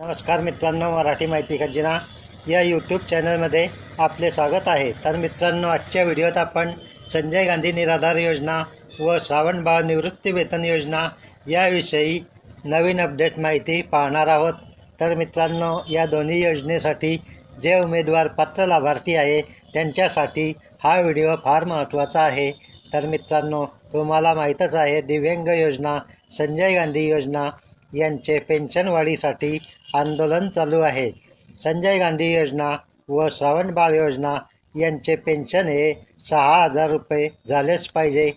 नमस्कार मित्रांनो मराठी माहिती खजिना या यूट्यूब चॅनलमध्ये आपले स्वागत आहे. तर मित्रांनो आजच्या व्हिडिओत आपण संजय गांधी निराधार योजना व श्रावणबाळ निवृत्ती वेतन योजना याविषयी नवीन अपडेट माहिती पाहणार आहोत. तर मित्रांनो या दोन्ही योजनेसाठी जे उमेदवार पात्र लाभार्थी आहे त्यांच्यासाठी हा व्हिडिओ फार महत्त्वाचा आहे. तर मित्रांनो तुम्हाला माहीतच आहे दिव्यांग योजना संजय गांधी योजना यांचे पेन्शनवाढीसाठी आंदोलन चालू आहे. संजय गांधी योजना व श्रावणबाळ योजना यांचे पेन्शन हे सहा हजार रुपये झालेच पाहिजे.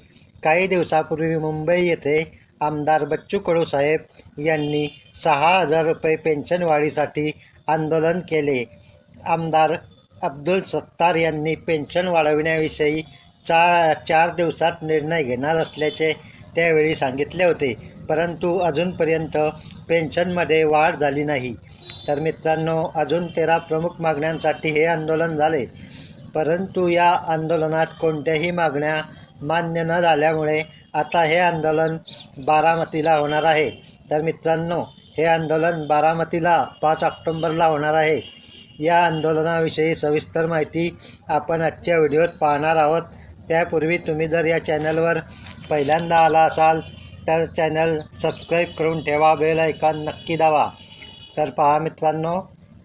काही दिवसापूर्वी मुंबई येथे आमदार बच्चू कडू साहेब यांनी सहा हजार रुपये पेन्शन वाढीसाठी आंदोलन केले. आमदार अब्दुल सत्तार यांनी पेन्शन वाढविण्याविषयी चा चार दिवसात निर्णय घेणार असल्याचे त्यावेळी सांगितले होते. परंतु अजूनपर्यंत पेन्शनमध्ये वाढ झाली नाही. तर मित्रांनो अजून तेरा प्रमुख मागण्यांसाठी हे आंदोलन झाले. परंतु या आंदोलनात कोणत्याही मागण्या मान्य न झाल्यामुळे आता हे आंदोलन बारामतीला होणार आहे. तर मित्रांनो हे आंदोलन बारामतीला पाच ऑक्टोंबरला होणार आहे. या आंदोलनाविषयी सविस्तर माहिती आपण आजच्या व्हिडिओत पाहणार आहोत. त्यापूर्वी तुम्ही जर या चॅनलवर पहिल्यांदा आला असाल तर चॅनल सबस्क्राईब करून ठेवा बेल ऐकॉन नक्की दावा तर पहा मित्रांनो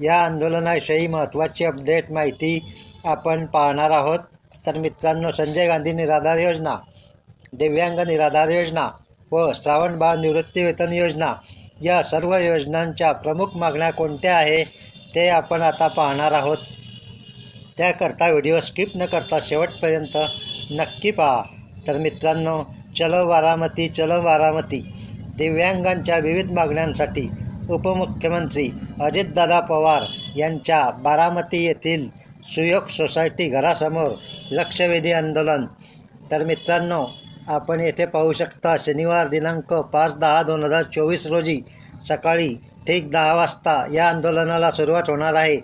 या आंदोलनाविषयी महत्त्वाची अपडेट माहिती आपण पाहणार आहोत. तर मित्रांनो संजय गांधी निराधार योजना दिव्यांग निराधार योजना व श्रावणबाळ निवृत्तीवेतन योजना या सर्व योजनांच्या प्रमुख मागण्या कोणत्या आहे ते आपण आता पाहणार आहोत. त्याकरता व्हिडिओ स्किप न करता शेवटपर्यंत नक्की पहा. तर मित्रांनो चलो बारामती चलो बारामती. दिव्यांगांच्या विविध मागण्यांसाठी उपमुख्यमंत्री अजितदादा पवार यांच्या बारामती येथील सुयोग सोसायटी घरासमोर लक्षवेधी आंदोलन. तर मित्रांनो आपण येथे पाहू शकता शनिवार दिनांक पाच दहा दोन हजार चोवीस रोजी सकाळी ठीक दहा वाजता या आंदोलनाला सुरुवात होणार आहे.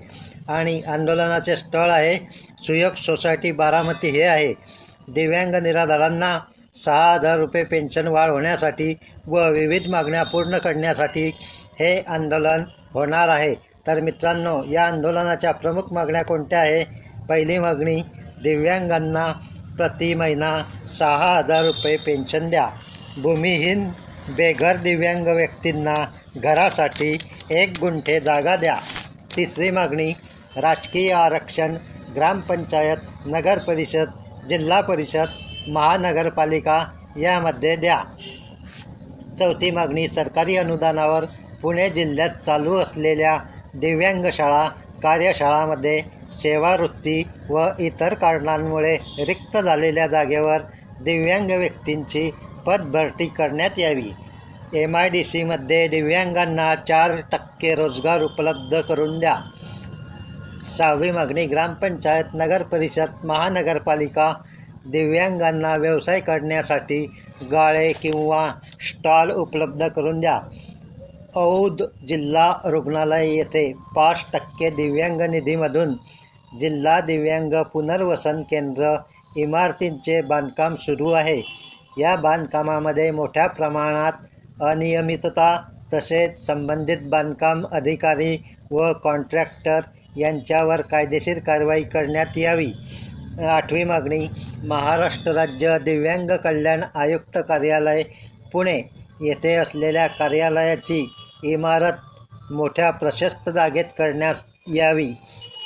आणि आंदोलनाचे स्थळ आहे सुयोग सोसायटी बारामती. हे आहे दिव्यांग निराधारांना सहा हजार रुपये पेन्शन वाढ होण्यासाठी व विविध मागण्या पूर्ण करण्यासाठी हे आंदोलन होणार आहे. तर मित्रांनो या आंदोलनाच्या प्रमुख मागण्या कोणत्या आहे? पहिली मागणी दिव्यांगांना प्रति महिना सहा हजार रुपये पेन्शन द्या. भूमिहीन बेघर दिव्यांग व्यक्तींना घरासाठी एक गुंठे जागा द्या. तिसरी मागणी राजकीय आरक्षण ग्रामपंचायत नगर परिषद जिल्हा परिषद महानगरपालिका यामध्ये द्या. चौथी मागणी सरकारी अनुदानावर पुणे जिल्ह्यात चालू असलेल्या दिव्यांग शाळा कार्यशाळामध्ये सेवावृत्ती व इतर कारणांमुळे रिक्त झालेल्या जागेवर दिव्यांग व्यक्तींची पदभरती करण्यात यावी. एम आय डी सीमध्ये दिव्यांगांना चार टक्के रोजगार उपलब्ध करून द्या. सहावी मागणी ग्रामपंचायत नगर परिषद महानगरपालिका दिव्यांगांना व्यवसाय करण्यासाठी गाळे किंवा स्टॉल उपलब्ध करून द्या. औध जिल्हा रुग्णालय येथे पाच टक्के दिव्यांग निधीमधून जिल्हा दिव्यांग पुनर्वसन केंद्र इमारतींचे बांधकाम सुरू आहे. या बांधकामामध्ये मोठ्या प्रमाणात अनियमितता तसेच संबंधित बांधकाम अधिकारी व कॉन्ट्रॅक्टर यांच्यावर कायदेशीर कारवाई करण्यात यावी. आठवी मागणी महाराष्ट्र राज्य दिव्यांग कल्याण आयुक्त कार्यालय पुणे. येथे असलेल्या कार्यालयाची इमारत मोठ्या प्रशस्त जागेत करण्यास यावी.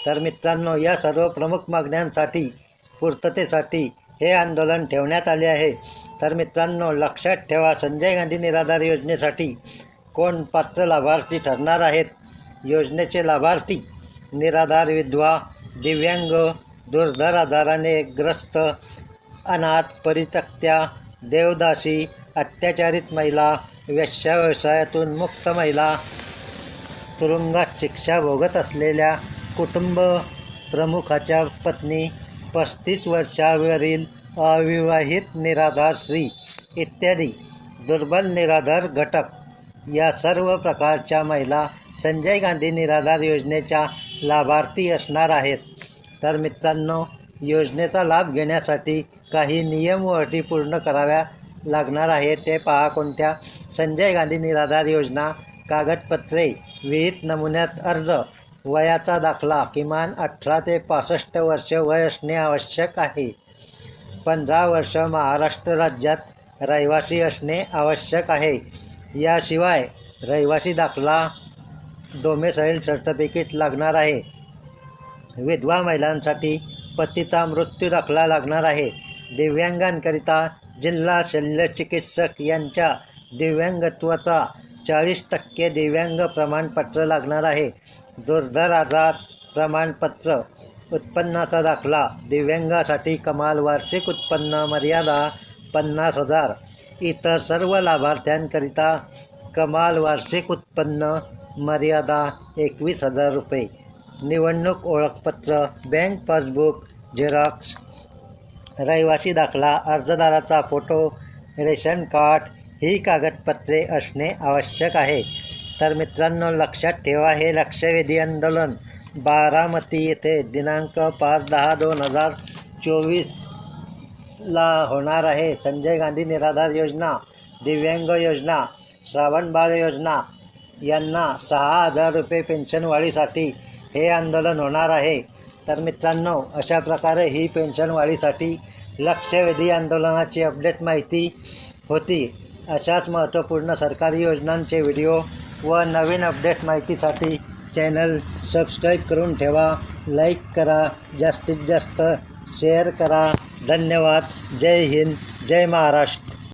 तर मित्रांनो या सर्व प्रमुख मागण्यांसाठी पूर्ततेसाठी हे आंदोलन ठेवण्यात आले आहे. तर मित्रांनो लक्षात ठेवा संजय गांधी निराधार योजनेसाठी कोण पात्र लाभार्थी ठरणार आहेत? योजनेचे लाभार्थी निराधार विधवा दिव्यांग दुर्धर आजाराने ग्रस्त अनाथ परितक्त्या देवदासी अत्याचारित महिला वेश्या व्यवसायातून मुक्त महिला तुरुंगात शिक्षा भोगत असलेल्या कुटुंब प्रमुखाच्या पत्नी पस्तीस वर्षावरील अविवाहित निराधार स्त्री इत्यादी दुर्बल निराधार घटक. या सर्व प्रकारच्या महिला संजय गांधी निराधार योजनेच्या लाभार्थी असणार आहेत. तर मित्रांनो योजनेचा लाभ घेण्यासाठी काही नियम व अटी पूर्ण कराव्या लागणार आहे ते पहा कोणत्या. संजय गांधी निराधार योजना. कागदपत्रे. विहित नमुन्यात अर्ज. वयाचा दाखला. किमान अठरा ते पासष्ट वर्ष वय असणे आवश्यक आहे. पंधरा वर्ष महाराष्ट्र राज्यात रहिवासी असणे आवश्यक आहे. याशिवाय रहिवासी दाखला डोमेसाईल सर्टिफिकेट लागणार आहे. विधवा महिलांसाठी पतीचा मृत्यू दाखला लागणार आहे. दिव्यांगांकरिता जिल्हा शल्यचिकित्सक यांच्या दिव्यांगत्वाचा चाळीस टक्के दिव्यांग प्रमाणपत्र लागणार आहे. दुर्धर आजार प्रमाणपत्र उत्पन्नाचा दाखला दिव्यांगासाठी कमाल वार्षिक उत्पन्न मर्यादा पन्नास हजार. इतर सर्व लाभार्थ्यांकरिता कमाल वार्षिक उत्पन्न मर्यादा एकवीस हजार रुपये. निवडणूक ओळखपत्र बँक पासबुक झेरॉक्स रहिवासी दाखला अर्जदाराचा फोटो रेशन कार्ड ही कागदपत्रे असणे आवश्यक आहे. तर मित्रांनो लक्षात ठेवा हे लक्षवेधी आंदोलन. बारामती येथे दिनांक पाच दहा दोन हजार चोवीसला होणार आहे. संजय गांधी निराधार योजना दिव्यांग योजना श्रावणबाळ योजना यांना सहा हजार रुपये पेन्शनवाढीसाठी हे आंदोलन होणार आहे. तर मित्रांनो अशा प्रकारे ही पेन्शनवाढीसाठी लक्षवेधी आंदोलनाची अपडेट माहिती होती. अशाच महत्त्वपूर्ण सरकारी योजनांचे व्हिडिओ व नवीन अपडेट माहितीसाठी चॅनल सबस्क्राईब करून ठेवा लाईक करा जास्तीत जास्त शेअर करा. धन्यवाद. जय हिंद. जय महाराष्ट्र.